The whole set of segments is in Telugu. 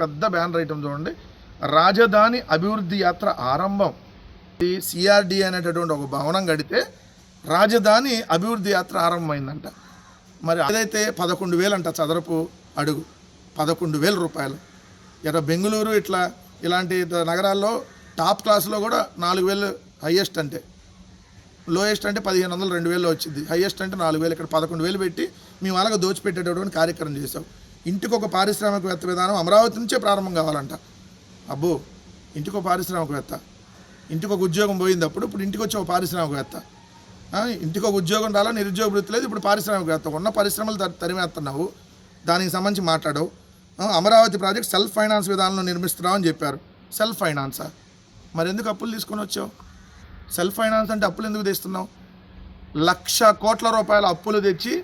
పెద్ద బ్యానర్ ఐటమ్ చూడండి. రాజధాని అభివృద్ధి యాత్ర ఆరంభం. ఈ సిఆర్డి అనేటటువంటి ఒక భవనం కడితే రాజధాని అభివృద్ధి యాత్ర ఆరంభమైందంట. మరి అదైతే పదకొండు వేలు అంట చదరపు అడుగు పదకొండు వేల రూపాయలు. ఇక బెంగళూరు ఇట్లా ఇలాంటి నగరాల్లో టాప్ క్లాస్లో కూడా నాలుగు వేలు హయ్యెస్ట్ అంటే. లోయెస్ట్ అంటే పదిహేను వందలు రెండు వేలు వచ్చింది. హైయెస్ట్ అంటే నాలుగు వేలు ఇక్కడ పదకొండు వేలు పెట్టి మేము అలాగ దోచిపెట్టేటటువంటి కార్యక్రమం చేసాం ఇంటికి ఒక పారిశ్రామికవేత్త విధానం అమరావతి నుంచే ప్రారంభం కావాలంట. అబ్బో ఇంటికి ఒక పారిశ్రామికవేత్త. ఇంటికి ఒక ఉద్యోగం పోయింది అప్పుడు ఇప్పుడు ఇంటికి వచ్చి ఒక పారిశ్రామికవేత్త. ఇంటికి ఒక ఉద్యోగం రాలా నిరుద్యోగ వృత్తి లేదు ఇప్పుడు పారిశ్రామికవేత్త. ఉన్న పరిశ్రమలు తరిమేస్తున్నావు దానికి సంబంధించి మాట్లాడవు. అమరావతి ప్రాజెక్ట్ సెల్ఫ్ ఫైనాన్స్ విధానంలో నిర్మిస్తున్నావు అని చెప్పారు. సెల్ఫ్ ఫైనాన్సా? మరి ఎందుకు అప్పులు తీసుకొని వచ్చావు? సెల్ఫ్ ఫైనాన్స్ అంటే అప్పులు ఎందుకు తెస్తున్నావు? లక్ష కోట్ల రూపాయల అప్పులు తెచ్చి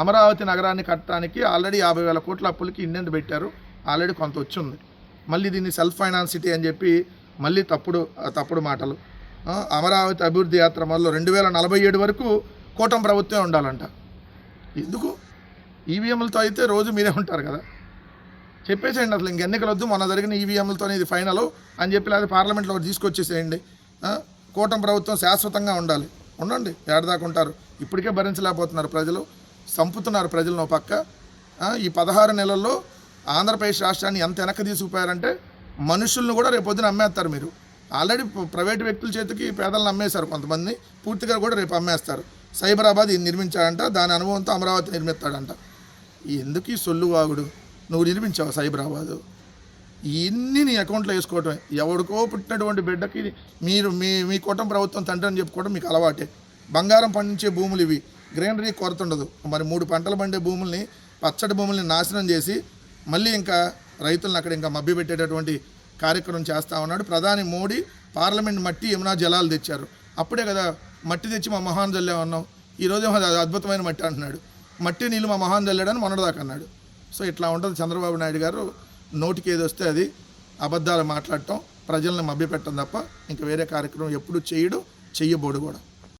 అమరావతి నగరాన్ని కట్టడానికి ఆల్రెడీ యాభై వేల కోట్ల అప్పులకి ఇండియన్ పెట్టారు. ఆల్రెడీ కొంత వచ్చింది. మళ్ళీ దీన్ని సెల్ఫ్ ఫైనాన్స్ సిటీ అని చెప్పి మళ్ళీ తప్పుడు తప్పుడు మాటలు. అమరావతి అభివృద్ధి యాత్ర మొదలు రెండు వేల నలభై ఏడు వరకు కూటమి ప్రభుత్వమే ఉండాలంట. ఎందుకు? ఈవీఎంలతో అయితే రోజు మీరే ఉంటారు కదా. చెప్పేసేయండి అసలు ఇంక ఎన్నికలు వద్దు మొన్న జరిగిన ఈవీఎంలతోనే ఇది ఫైనల్ అని చెప్పి లేదా పార్లమెంట్లో ఒకటి తీసుకొచ్చేసేయండి. కూటమి ప్రభుత్వం శాశ్వతంగా ఉండాలి. ఉండండి ఏడదాకా ఉంటారు. ఇప్పటికే భరించలేకపోతున్నారు ప్రజలు. సంపుతున్నారు ప్రజలను పక్క. ఈ పదహారు నెలల్లో ఆంధ్రప్రదేశ్ రాష్ట్రాన్ని ఎంత వెనక్కి తీసుకుపోయారంటే మనుషులను కూడా రేపు పొద్దున అమ్మేస్తారు మీరు. ఆల్రెడీ ప్రైవేట్ వ్యక్తుల చేతికి పేదలను అమ్మేశారు కొంతమంది పూర్తిగా కూడా రేపు అమ్మేస్తారు. సైబరాబాద్ నిర్మించాడంట దాని అనుభవంతో అమరావతి నిర్మిస్తాడంట. ఎందుకు ఈ సొల్లు వాగుడు? నువ్వు నిర్మించావు సైబరాబాదు ఇన్ని నీ అకౌంట్లో వేసుకోవటమే. ఎవడికో పుట్టినటువంటి బిడ్డకి మీరు మీ మీ కుటుంబ ప్రభుత్వం తండ్రి అని చెప్పుకోవడం మీకు అలవాటే. బంగారం పండించే భూములు ఇవి. గ్రీనరీ కొరత ఉండదు. మరి మూడు పంటలు పండే భూముల్ని పచ్చడి భూముల్ని నాశనం చేసి మళ్ళీ ఇంకా రైతులను అక్కడ ఇంకా మభ్యపెట్టేటటువంటి కార్యక్రమం చేస్తూ ఉన్నాడు. ప్రధాని మోడీ పార్లమెంట్ మట్టి యమునా జలాలు తెచ్చారు. అప్పుడే కదా మట్టి తెచ్చి మా మహాన్ జల్లే ఉన్నాం ఈరోజు అది అద్భుతమైన మట్టి అంటున్నాడు. మట్టి నీళ్ళు మా మొహాన్ జల్లాడని మొన్నటిదాకా అన్నాడు. సో ఇట్లా ఉంటుంది చంద్రబాబు నాయుడు గారు. నోటికి ఏది వస్తే అది అబద్ధాలు మాట్లాడటం ప్రజల్ని మభ్యపెట్టడం తప్ప ఇంకా వేరే కార్యక్రమం ఎప్పుడు చేయడు చెయ్యబోడు కూడా.